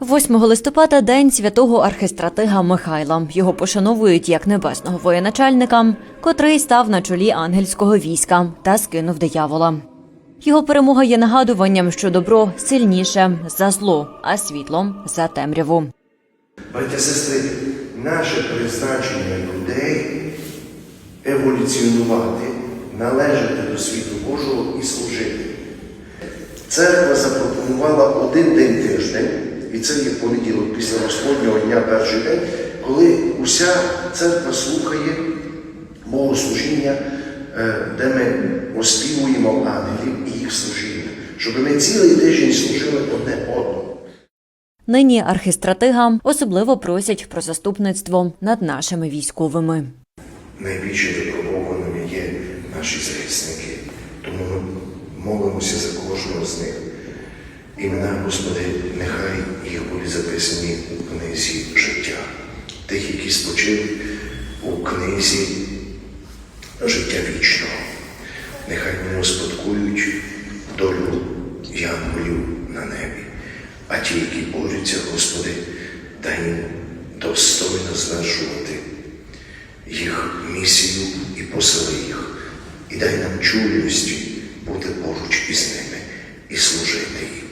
8 листопада день святого архистратига Михайла. Його пошановують як небесного воєначальника, котрий став на чолі ангельського війська та скинув диявола. Його перемога є нагадуванням, що добро сильніше за зло, а світло за темряву. Браття сестри, наше призначення людей еволюціонувати, належати до світу Божого і служити. Церква запропонувала один день тиждень, і це є понеділок після Господнього дня, перший день, коли уся церква слухає богослужіння, е, де ми оспівуємо ангелів і їх служіння, щоб ми цілий тиждень служили одне одному. Нині архистратига особливо просять про заступництво над нашими військовими. найбільше випробованими є наші захисники. Тому ми молимося за кожного з них. Імена, Господи, нехай записані у книзі життя, тих, які спочили у книзі життя вічного. Нехай вони успадкують долю янголів на небі. А ті, які борються, Господи, дай їм достойно звершувати їх місію і посили їх, і дай нам чуйності бути поруч із ними і служити їм.